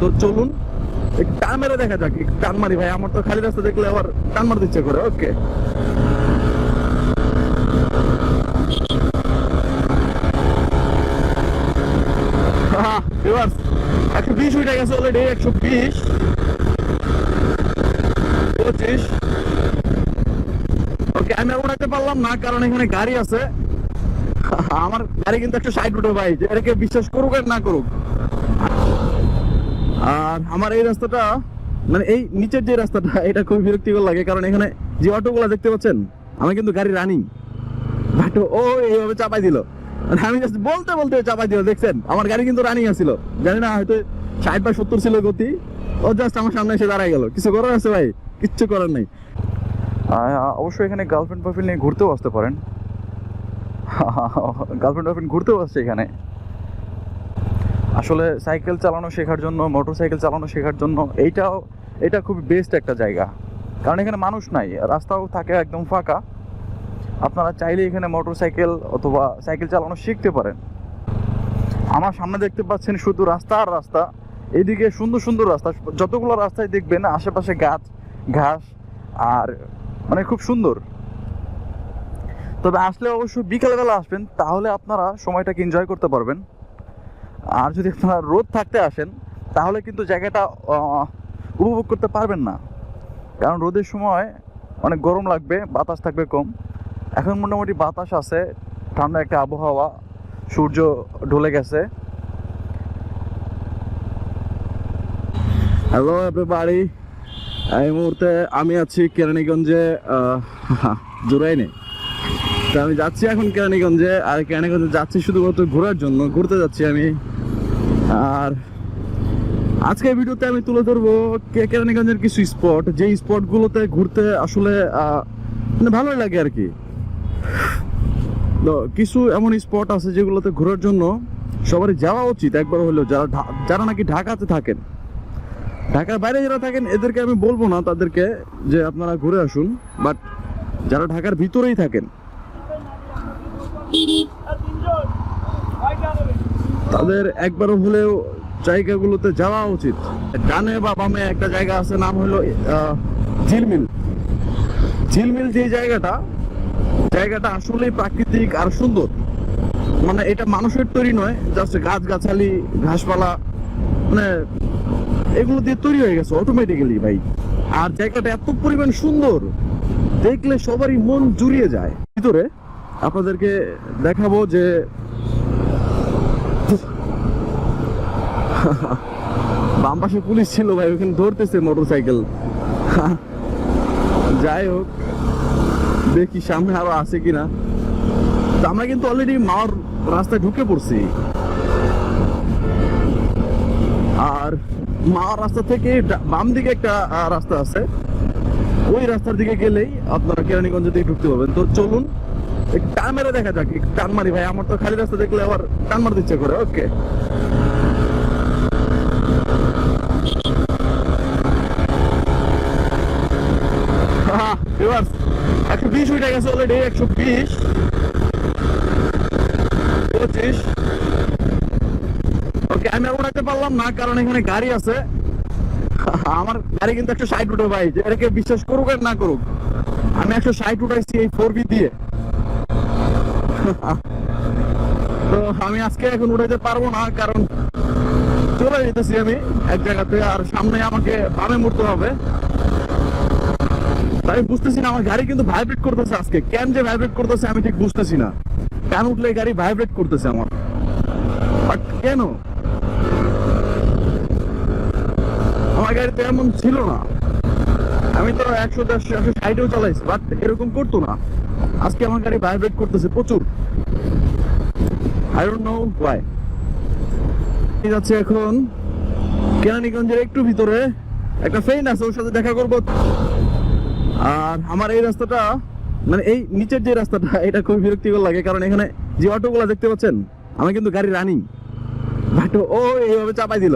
তো চলুন একটু টান মেরে দেখা যাক টান মারি ভাই, আমার তো খালি রাস্তা দেখলে আবার টান মারতে ইচ্ছে করে, ওকে। একশো বিশ গেছে একশো বিশ। পঁচিশ। আমি উঠাতে পারলাম না, কারণ এখানে গাড়ি আছে। আমার গাড়ি কিন্তু একশো ষাট উঠে ভাই এটাকে বিশ্বাস করুক আর না করুক। আর আমার এই রাস্তাটা মানে এই নিচের যে রাস্তাটা, এটা খুব বিরক্তিকর লাগে, কারণ এখানে যে অটোগুলো দেখতে পাচ্ছেন আমি কিন্তু গাড়ি রানিং বাট ও এইভাবে চাপাই দিল। মানে আমি জাস্ট বলতে বলতে চাপাই দিল, দেখছেন? আমার গাড়ি কিন্তু রানিং আছিল জানি না, হয়তো ষাট বা সত্তর ছিল গতি। ও জাস্ট আমার সামনে এসে দাঁড়াই গেল। কিছু করার আছে ভাই? কিচ্ছু করার নেই। অবশ্যই এখানে গার্লফ্রেন্ড বয়ফ্রেন্ড নিয়ে ঘুরতেও আসতে পারেন। গার্লফ্রেন্ড বয়ফ্রেন্ড ঘুরতেও আসছে এখানে। আসলে সাইকেল চালানো শেখার জন্য মোটর সাইকেল চালানো শেখার জন্য এইটাও, এটা খুবই বেস্ট একটা জায়গা। কারণ এখানে মানুষ নাই, রাস্তাও থাকে একদম ফাঁকা। আপনারা চাইলে এখানে মোটর সাইকেল অথবা সাইকেল চালানো শিখতে পারেন। আমার সামনে দেখতে পাচ্ছেন শুধু রাস্তা আর রাস্তা। এদিকে সুন্দর সুন্দর রাস্তা, যতগুলো রাস্তায় দেখবেন, আশেপাশে গাছ, ঘাস, আর মানে খুব সুন্দর। তবে আসলে অবশ্যই বিকালবেলা আসবেন, তাহলে আপনারা সময়টাকে এনজয় করতে পারবেন। আর যদি আপনারা রোদ থাকতে আসেন, তাহলে কিন্তু জায়গাটা উপভোগ করতে পারবেন না। কারণ রোদের সময় অনেক গরম লাগবে, বাতাস থাকবে কম। এখন মোটামুটি বাতাস আছে, ঠান্ডা একটা আবহাওয়া, সূর্য ঢলে গেছে। হ্যালো এভরিবাডি এই মুহূর্তে আমি আছি কেরানীগঞ্জে জোরাইনে। তো আমি যাচ্ছি এখন কেরানীগঞ্জে, আর কেরানীগঞ্জে যাচ্ছি শুধুমাত্র ঘোরার জন্য, ঘুরতে যাচ্ছি আমি। আর আজকে ভিডিওতে আমি তুলে ধরবো কেরানীগঞ্জের কিছু স্পট যে স্পটগুলোতে ঘুরতে আসলে মানে ভালোই লাগে আর কি। তো কিছু এমন স্পট আছে যেগুলোতে ঘোরার জন্য সবারই যাওয়া উচিত, একবার হলেও যারা যারা নাকি ঢাকাতে থাকেন। ঢাকার বাইরে যারা থাকেন, এদেরকে আমি বলব না, তাদেরকে যে আপনারা ঘুরে আসুন বাট যারা ঢাকার ভিতরেই থাকেন তাদের একবার হলেও জায়গাগুলোতে যাওয়া উচিত। ডানে বা বামে একটা জায়গা আছে, নাম হলো ঝিলমিল। ঝিলমিল যে জায়গাটা জায়গাটা আসলেই প্রাকৃতিক আর সুন্দর। মানে এটা মানুষের তৈরি নয় জাস্ট গাছ গাছালি ঘাসপালা মানে এগুলো দিয়ে তৈরি হয়ে গেছে অটোমেটিক্যালি ভাই। আর জায়গাটা এত পরিমাণ সুন্দর, দেখলে সবারই মন জুড়িয়ে যায়। ভিতরে আপনাদেরকে দেখাবো যে বাম পাশে পুলিশ ছিল ভাই, ওখানে ধরতেছে মোটর সাইকেল যাই হোক, দেখি সামনে আরও আছে কিনা। তো আমরা কিন্তু অলরেডি মাওয়ার রাস্তায় ঢুকে পড়ছি। আর মাওয়ার রাস্তা থেকে বাম দিকে একটা রাস্তা আছে। ওই রাস্তার দিকে গেলেই আপনারা কেরানীগঞ্জ দিয়ে ঢুকতে পারবেন। তো চলুন টান মেরে দেখা যাক টান মারি ভাই, আমার তো খালি রাস্তা দেখলে আবার টান মারতে ইচ্ছে করে ওকে একশো বিশ উঠে গেছে অলরেডি একশো বিশ। পঁচিশ। ওকে আমি আর উঠাতে পারলাম না, কারণ এখানে গাড়ি আছে। আমার গাড়ি কিন্তু একশো ষাট উঠে ভাই এটাকে বিশ্বাস করুক আর না করুক। আমি একশো ষাট উঠাইছি এই ফোর বি দিয়ে। তো আমি আজকে এখন উঠাইতে পারব না, কারণ চলে যেতেছি আমি এক জায়গাতে আর সামনে আমাকে বামে মুড়তে হবে। আমি বুঝতেছি না, আমার গাড়ি কিন্তু ভাইব্রেট করতেছে আজকে। কেন যে ভাইব্রেট করতেছে আমি ঠিক বুঝতেছি না। কেন উঠলে গাড়ি ভাইব্রেট করতেছে আমার? বাট কেন? আমার গাড়িতে এমন ছিল না। আমি তো একশো দেড়শো, একশো ষাটেও চালাইছি বাট এরকম করতো না। আজকে আমার গাড়ি ভাইব্রেট করতেছে প্রচুর। আই ডোন্ট নো ওয়াই যাচ্ছে এখন কেরানীগঞ্জের একটু ভিতরে একটা ফ্রেন্ড আছে, ওর সাথে দেখা করব। আর আমার এই রাস্তাটা মানে এই নিচের যে রাস্তাটা, এটা খুব বিরক্তিকর লাগে, কারণ এখানে যে অটোগুলো দেখতে পাচ্ছেন আমি কিন্তু গাড়ি রানিং বাট ও এইভাবে চাপাই দিল।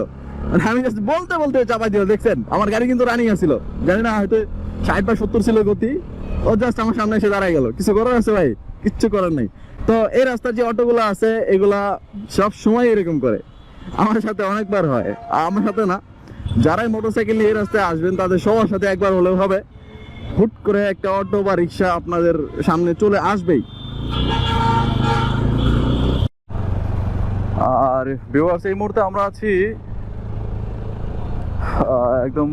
মানে আমি জাস্ট বলতে বলতে চাপাই দিল, দেখছেন? আমার গাড়ি কিন্তু রানিং আছিল। জানি না, হয়তো ষাট বা সত্তর ছিল গতি। ও জাস্ট আমার সামনে এসে দাঁড়াই গেল। কিছু করার আছে ভাই? কিচ্ছু করার নেই। তো এই রাস্তার যে অটোগুলো আছে, এগুলা সব সময় এরকম করে। আমার সাথে অনেকবার হয়। আমার সাথে না। যারাই মোটরসাইকেল নিয়ে এই রাস্তায় আসবেন, তাদের সবার সাথে একবার হলেও হবে। হুট করে একটা অটো বা রিক্সা আপনাদের সামনে চলে আসবেই। আর ভিউয়ার্স এই মুহূর্তে আমরা আছি একদম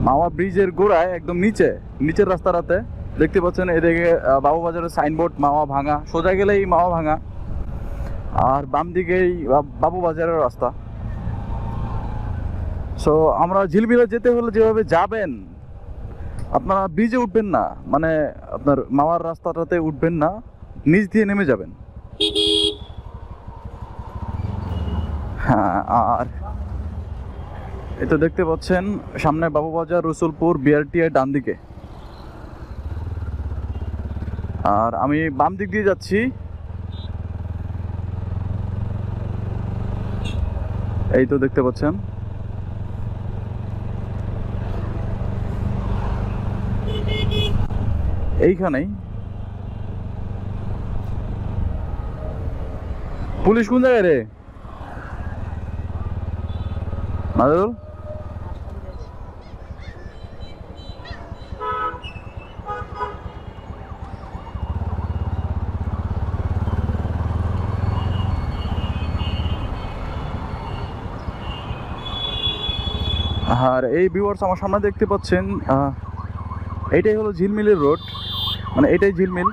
মাওয়া ব্রিজের গোড়ায় একদম নিচে নিচের রাস্তাটাতে দেখতে পাচ্ছেন এদিকে আহ, বাবুবাজারের সাইনবোর্ড মাওয়া ভাঙা। সোজা গেলেই মাওয়া ভাঙা। আর বাম দিকেই বা- বাবুবাজারের রাস্তা। সো আমরা ঝিলমিলে যেতে হলে যেভাবে যাবেন আপনারা ব্রিজে উঠবেন না। মানে আপনার মাওয়ার রাস্তাটাতে উঠবেন না নিচ দিয়ে নেমে যাবেন। হ্যাঁ আর তো দেখতে পাচ্ছেন, সামনে বাবুবাজার রসুলপুর বিআরটিআই ডান দিকে আর আমি বাম দিক দিয়ে যাচ্ছি। এই তো দেখতে পাচ্ছেন। এইখানেই পুলিশ কোন জায়গায় রে? নাজরুল? আর এই ভিউয়ার্স আমার সামনে দেখতে পাচ্ছেন আহ, এইটাই হলো ঝিলমিলের রোড মানে এটাই ঝিলমিল।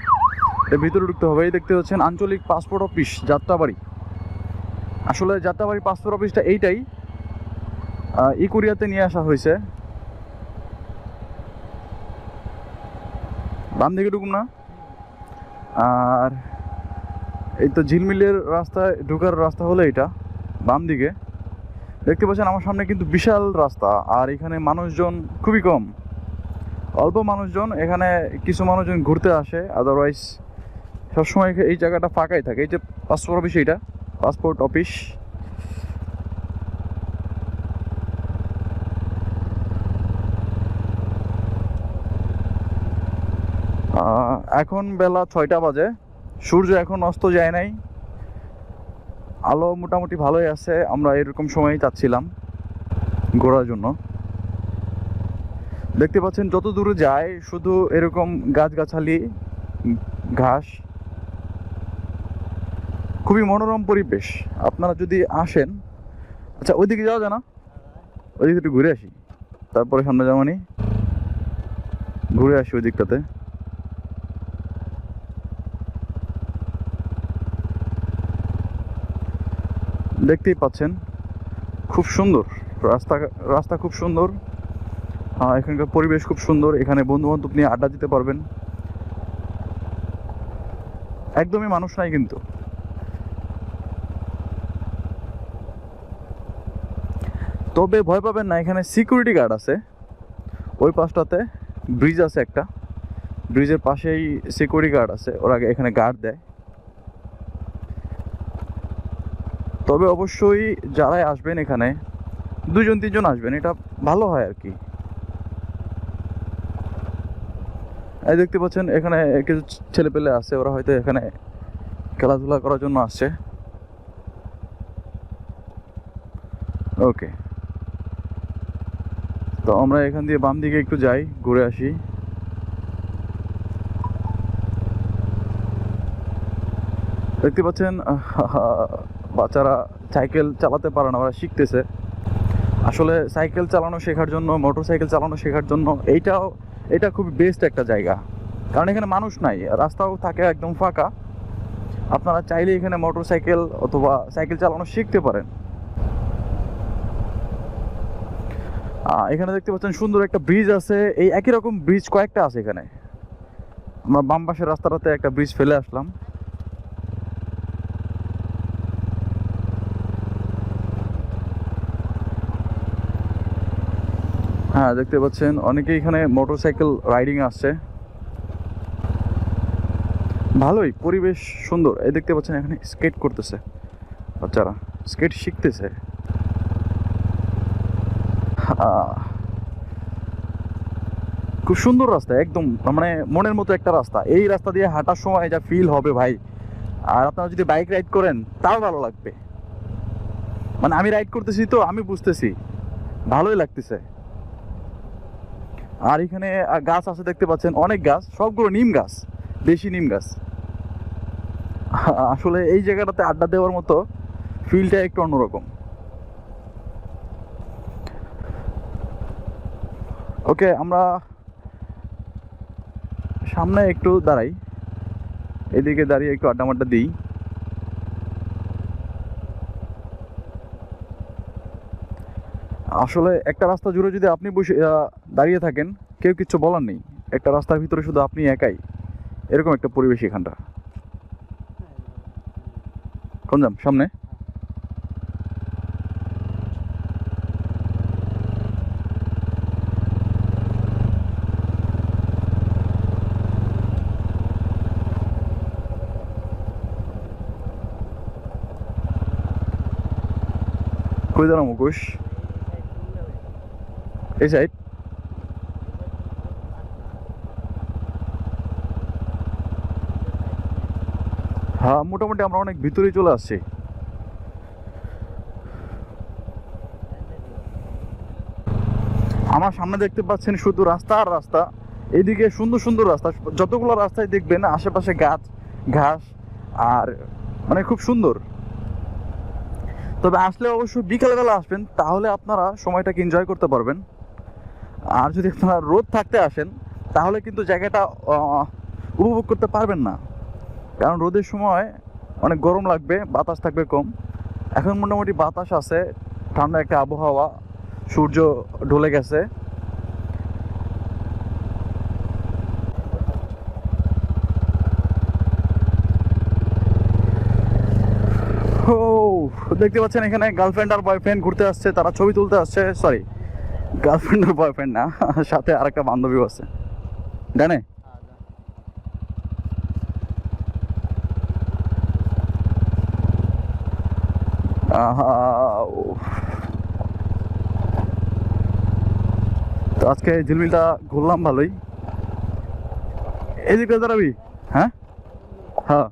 এর ভিতরে ঢুকতে হবে। এই দেখতে পাচ্ছেন আঞ্চলিক পাসপোর্ট অফিস যাত্রাবাড়ি। আসলে যাত্রাবাড়ি পাসপোর্ট অফিসটা এইটাই ইকুরিয়াতে নিয়ে আসা হয়েছে। বাম দিকে ঢুকুন না। আর এই তো ঝিলমিলের রাস্তায় ঢুকার রাস্তা হলো এটা বাম দিকে। দেখতে পাচ্ছেন, আমার সামনে কিন্তু বিশাল রাস্তা, আর এখানে মানুষজন খুবই কম। অল্প মানুষজন, এখানে কিছু মানুষজন ঘুরতে আসে আদারওয়াইজ সবসময় এই জায়গাটা ফাঁকাই থাকে। এই যে পাসপোর্ট অফিস এইটা পাসপোর্ট অফিস এখন বেলা ছয়টা বাজে। সূর্য এখন অস্ত যায় নাই। আলো মোটামুটি ভালোই আছে, আমরা এরকম সময়ই চাচ্ছিলাম ঘোরার জন্য। দেখতে পাচ্ছেন, যত দূরে যায়, শুধু এরকম গাছগাছালি, ঘাস। খুবই মনোরম পরিবেশ। আপনারা যদি আসেন আচ্ছা ওইদিকে যাওয়া যায় না? ওইদিকে একটু ঘুরে আসি। তারপরে সামনে যাবনি ঘুরে আসি ওই দিকটাতে দেখতেই পাচ্ছেন, খুব সুন্দর। রাস্তা রাস্তা খুব সুন্দর। এখানকার পরিবেশ খুব সুন্দর। এখানে বন্ধু বান্ধব নিয়ে আড্ডা দিতে পারবেন। একদমই মানুষ নাই কিন্তু। তবে ভয় পাবেন না, এখানে সিকিউরিটি গার্ড আছে। ওই পাশটাতে ব্রিজ আছে একটা। ব্রিজের পাশেই সিকিউরিটি গার্ড আছে। ওরা এখানে গার্ড দেয়। তবে অবশ্যই যারাই আসবেন এখানে, দুজন, তিনজন আসবেন, এটা ভালো হয় আর কি। এই দেখতে পাচ্ছেন, এখানে কিছু ছেলে পেলে আছে, ওরা হয়তো এখানে খেলাধুলা করার জন্য আসছে। ওকে। তো আমরা এখান দিয়ে বাম দিকে একটু যাই, ঘুরে আসি। দেখতে পাচ্ছেন বাচ্চারা সাইকেল চালাতে পারে না, ওরা শিখতেছে। আসলে সাইকেল চালানো শেখার জন্য মোটর সাইকেল চালানো শেখার জন্য এইটাও, এটা খুবই বেস্ট একটা জায়গা। কারণ এখানে মানুষ নাই, রাস্তাও থাকে একদম ফাঁকা। আপনারা চাইলে এখানে মোটর সাইকেল অথবা সাইকেল চালানো শিখতে পারেন। এখানে দেখতে পাচ্ছেন সুন্দর একটা ব্রিজ আছে। এই একই রকম ব্রিজ কয়েকটা আছে এখানে। আমরা বাম পাশের রাস্তাটাতে একটা ব্রিজ ফেলে আসলাম। হ্যাঁ দেখতে পাচ্ছেন। অনেকে এখানে মোটরসাইকেল রাইডিং আসছে। ভালোই, পরিবেশ সুন্দর। এই দেখতে পাচ্ছেন, এখানে স্কেট করতেছে বাচ্চারা। স্কেট শিখতেছে। খুব সুন্দর রাস্তা, একদম মানে মনের মতো একটা রাস্তা। এই রাস্তা দিয়ে হাঁটার সময় যা ফিল হবে ভাই। আর আপনারা যদি বাইক রাইড করেন, তাও ভালো লাগবে। মানে আমি রাইড করতেছি তো, আমি বুঝতেছি। ভালোই লাগতেছে। আর এখানে গাছ আছে, দেখতে পাচ্ছেন, অনেক গাছ, সবগুলো নিম গাছ, দেশি নিম গাছ। আসলে এই জায়গাটাতে আড্ডা দেওয়ার মতো ফিলটা একটু অন্যরকম। ওকে আমরা সামনে একটু দাঁড়াই। এদিকে দাঁড়িয়ে একটু আড্ডা মাড্ডা দিই। আসলে একটা রাস্তা জুড়ে যদি আপনি বসে দাঁড়িয়ে থাকেন, কেউ কিচ্ছু বলার নেই। একটা রাস্তার ভিতরে শুধু আপনি একাই। এরকম একটা পরিবেশ এখানটা। কোন যাম সামনে? কই দাঁড়া মুখোশ এই সাইড হ্যাঁ মোটামুটি আমরা অনেক ভিতরে চলে আসছি। আমার সামনে দেখতে পাচ্ছেন শুধু রাস্তা আর রাস্তা। এদিকে সুন্দর সুন্দর রাস্তা। যতগুলো রাস্তায় দেখবেন, আশেপাশে গাছ, ঘাস, আর মানে খুব সুন্দর। তবে আসলে অবশ্যই বিকালবেলা আসবেন, তাহলে আপনারা সময়টাকে এনজয় করতে পারবেন। আর যদি আপনারা রোদ থাকতে আসেন, তাহলে কিন্তু জায়গাটা উপভোগ করতে পারবেন না। কারণ রোদের সময় অনেক গরম লাগবে, বাতাস থাকবে কম। এখন মোটামুটি বাতাস আছে, ঠান্ডা একটা আবহাওয়া, সূর্য ঢলে গেছে। দেখতে পাচ্ছেন এখানে গার্লফ্রেন্ড আর বয়ফ্রেন্ড ঘুরতে আসছে, তারা ছবি তুলতে আসছে সরি গার্লফ্রেন্ড আর বয়ফ্রেন্ড না? সাথে আরেকটা বান্ধবীও আছে। জানে। তো আজকে ঝিলমিলটা ঘুরলাম ভালোই। এদিকে দাঁড়াবি হ্যাঁ? হ্যাঁ।